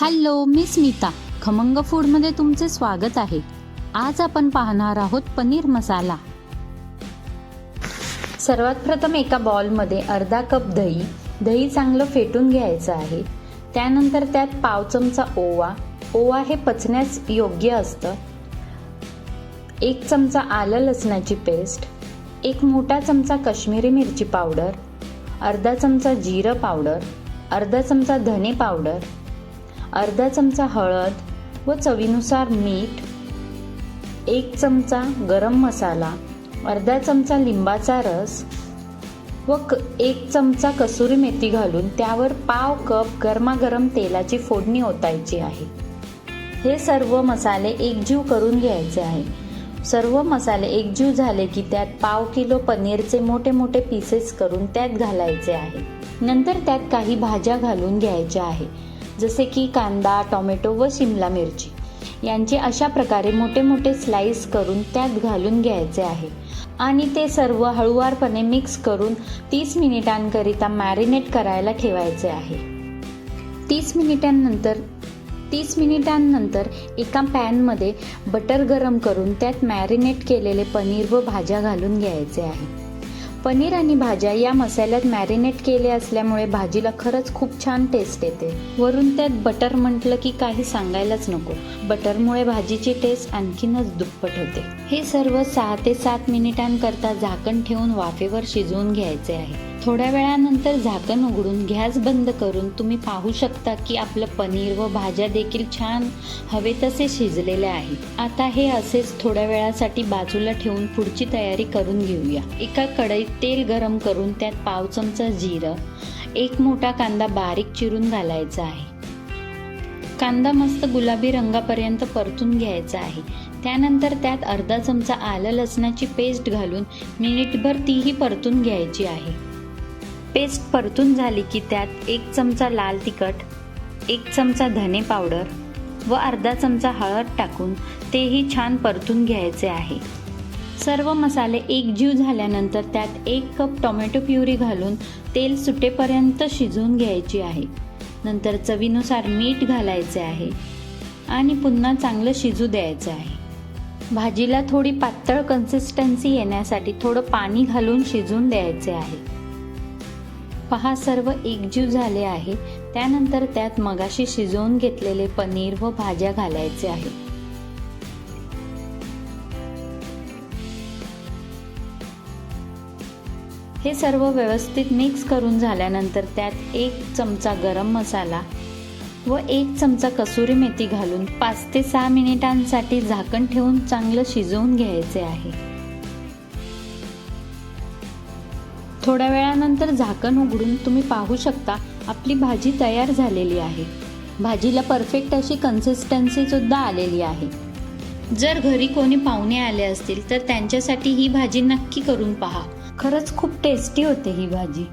Hello मी स्मिता. खमंग फूडमध्ये तुमचे स्वागत आहे. आज आपण पाहणार आहोत पनीर मसाला. सर्वात प्रथम एका बॉलमध्ये अर्धा कप दही. दही चांगलं फेटून घ्यायचं आहे. त्यानंतर त्यात पाव चमचा ओवा. ओवा हे पचण्यास योग्य असतं. एक चमचा आलं लसणाची पेस्ट. एक मोठा चमचा काश्मीरी मिरची पावडर. अर्धा चमचा जिरं पावडर. अर्धा चमचा धने पावडर. अर्धा चमचा हळद व चवीनुसार मीठ एक चमचा गरम मसाला अर्धा चमचा लिंबाचा रस व क एक चमचा कसुरी मेथी घालून त्यावर पाव कप गरमागरम तेलाची फोडणी ओतायची आहे. हे सर्व मसाले एकजीव करून घ्यायचे आहे. सर्व मसाले एकजीव झाले की त्यात पाव किलो पनीरचे मोठे मोठे पीसेस करून त्यात घालायचे आहे. नंतर त्यात काही भाज्या घालून घ्यायच्या आहे. जसे की कांदा टोमॅटो व शिमला मिरची. यांचे अशा प्रकारे मोठे मोठे स्लाइस करून त्यात घालून घ्यायचे आहे. आणि ते सर्व हळुवारपणे मिक्स करून तीस मिनिटांकरिता मॅरिनेट करायला ठेवायचे आहे. तीस मिनिटांनंतर तीस मिनिटांनंतर एका पॅनमध्ये बटर गरम करून त्यात मॅरिनेट केलेले पनीर व भाज्या घालून घ्यायचे आहे. पनीर आणि भाज्या या मसाल्यात मॅरिनेट केले असल्यामुळे भाजीला खरंच खूप छान टेस्ट येते. वरून त्यात बटर म्हटलं की काही सांगायलाच नको. बटरमुळे भाजीची टेस्ट आणखीनच दुप्पट होते. हे सर्व सहा ते सात मिनिटांकरता झाकण ठेवून वाफेवर शिजवून घ्यायचे आहे. थोड्या वेळानंतर झाकण उघडून गॅस बंद करून तुम्ही पाहू शकता की आपलं पनीर व भाज्या देखील छान हवे तसे शिजलेले आहे आता हे असेच थोड्या वेळासाठी बाजूला ठेवून पुढची तयारी करून घेऊया. एका कढईत तेल गरम करून त्यात पाव चमचा जिरं एक मोठा कांदा बारीक चिरून घालायचा आहे. कांदा मस्त गुलाबी रंगापर्यंत परतून घ्यायचा आहे. त्यानंतर त्यात अर्धा चमचा आलं लसणाची पेस्ट घालून मिनिटभर तीही परतून घ्यायची आहे. पेस्ट परतून झाली की त्यात एक चमचा लाल तिखट एक चमचा धने पावडर व अर्धा चमचा हळद टाकून तेही छान परतून घ्यायचे आहे. सर्व मसाले एकजीव झाल्यानंतर त्यात एक कप टोमॅटो प्युरी घालून तेल सुटेपर्यंत शिजवून घ्यायची आहे. नंतर चवीनुसार मीठ घालायचे आहे आणि पुन्हा चांगलं शिजू द्यायचं आहे. भाजीला थोडी पातळ कन्सिस्टन्सी येण्यासाठी थोडं पाणी घालून शिजून द्यायचे आहे. पहा सर्व एकजीव झाले आहे. त्यानंतर त्यात मगाशी शिजवून घेतलेले पनीर व भाज्या घालायचे आहे. हे सर्व व्यवस्थित मिक्स करून झाल्यानंतर त्यात एक चमचा गरम मसाला व एक चमचा कसुरी मेथी घालून पाच ते सहा मिनिटांसाठी झाकण ठेवून चांगलं शिजवून घ्यायचे आहे. थोड्या वेळानंतर झाकण उघडून तुम्ही पाहू शकता आपली भाजी तयार झालेली आहे. भाजीला परफेक्ट अशी कन्सिस्टन्सी सुद्धा आलेली आहे. जर घरी कोणी पाहुणे आले असतील तर त्यांच्यासाठी ही भाजी नक्की करून पहा. खरंच खूप टेस्टी होते ही भाजी.